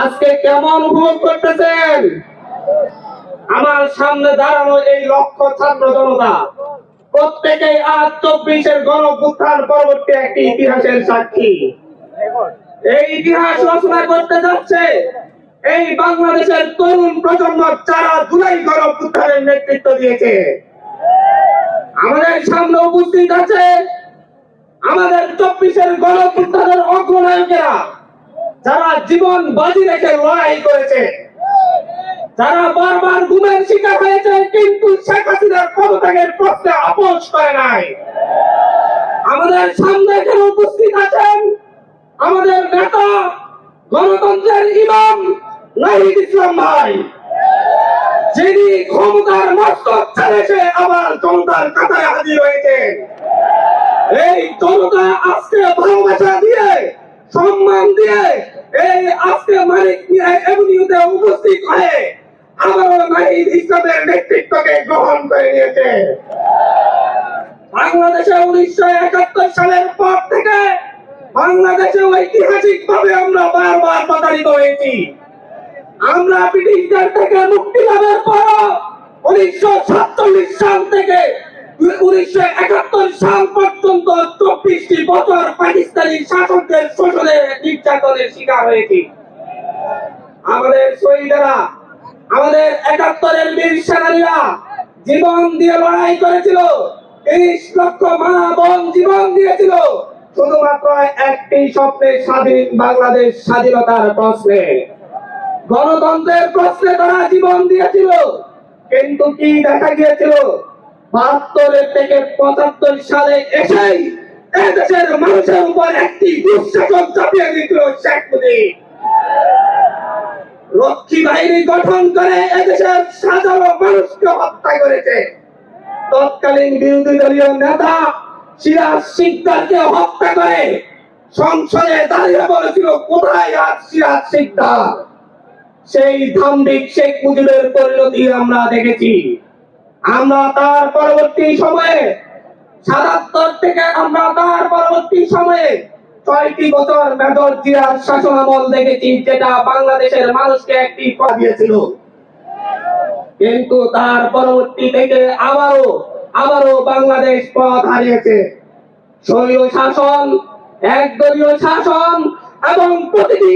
আজকে কেমন উপভোগ করতেছেন? আমার সামনে দাঁড়ানো এই লক্ষ ছাত্র জনতা, প্রত্যেকেই আজ চব্বিশের গণ উত্থান পরবর্তী একটি ইতিহাসের সাক্ষী। এই ইতিহাস রচনা করতে যাচ্ছে এই বাংলাদেশের তরুণ প্রজন্ম যারা জুলাই গণ উত্থানের নেতৃত্ব দিয়েছে। আমাদের সামনে উপস্থিত আছে আমাদের চব্বিশের গণ উত্থানের অগ্রনায়কেরা। যারা জীবন বাজি রেখে লড়াই করেছে, যারা বারবার গুমের শিকার হয়েছে, কিন্তু শেখ হাসিনার পদত্যাগের প্রশ্নে আপোষ করে নাই। আমাদের সামনে এখানে উপস্থিত আছেন আমাদের নেতা, গণতন্ত্রের ইমাম নাহিদ ইসলাম ভাই, যিনি ক্ষমতার মস্তক ছেড়ে সে আবার জনতার কাতারে হাজির হয়েছেন। এই জনতা আজকে ভালোবাসা দিয়ে সম্মান দিয়ে এই আজকে মালিক এভিনিউতে উপস্থিত হয়ে আবারও নাহিদ ইসলামের নেতৃত্বকে গ্রহণ করে নিয়েছে। বাংলাদেশে উনিশশো একাত্তর সালের পর থেকে বাংলাদেশে ঐতিহাসিক ভাবে আমরা বারবার প্রতারিত হয়েছি। আমরা ব্রিটিশদের থেকে মুক্তি লাভের পর উনিশশো সাতচল্লিশ সাল থেকে উনিশশো একাত্তর সাল পর্যন্ত চব্বিশটি বছর পাকিস্তানি শাসকদের শোষণের নির্যাতনের শিকার হয়েছি। আমাদের শহীদেরা, আমাদের একাত্তরের বীর সেনানীরা জীবন দিয়ে লড়াই করেছিল, তিরিশ লক্ষ মা বোন জীবন দিয়েছিল, শুধুমাত্র একটি স্বপ্নে স্বাধীন বাংলাদেশ স্বাধীনতার প্রশ্নে। গণতন্ত্রের প্রশ্নে তারা জীবন দিয়েছিল, কিন্তু কি দেখা গিয়েছিল? বাহাত্তরের থেকে পঁচাত্তর সালে এসেই এদেশের মানুষের উপর একটি দুঃশাসন চাপিয়ে দিয়েছিল শেখ মুজিব। রক্ষী বাহিনী গঠন করে এদেশের সাধারণ মানুষকে হত্যা করেছে। তৎকালীন বিরোধী দলীয় নেতা সিরাজ সিকদারকে হত্যা করে সংসদে দাঁড়িয়ে বলেছিল, কোথায় আজ সিরাজ সিকদার? সেই ধাম্বিক শেখ মুজিবের পরিণতি আমরা দেখেছি। আমরা তার পরবর্তী সময়ে সাতাত্তর থেকে আমরা তার পরবর্তী সময়ে ছয়টি বছর মেজর জিয়ার শাসন আমল দেখেছি, যেটা বাংলাদেশের মানুষকে একটি দিয়েছিল। কিন্তু তার পরবর্তী থেকে আবারও আবারও বাংলাদেশ পথ হারিয়েছে। স্বৈর শাসন, একদলীয় শাসন এবং প্রতিটি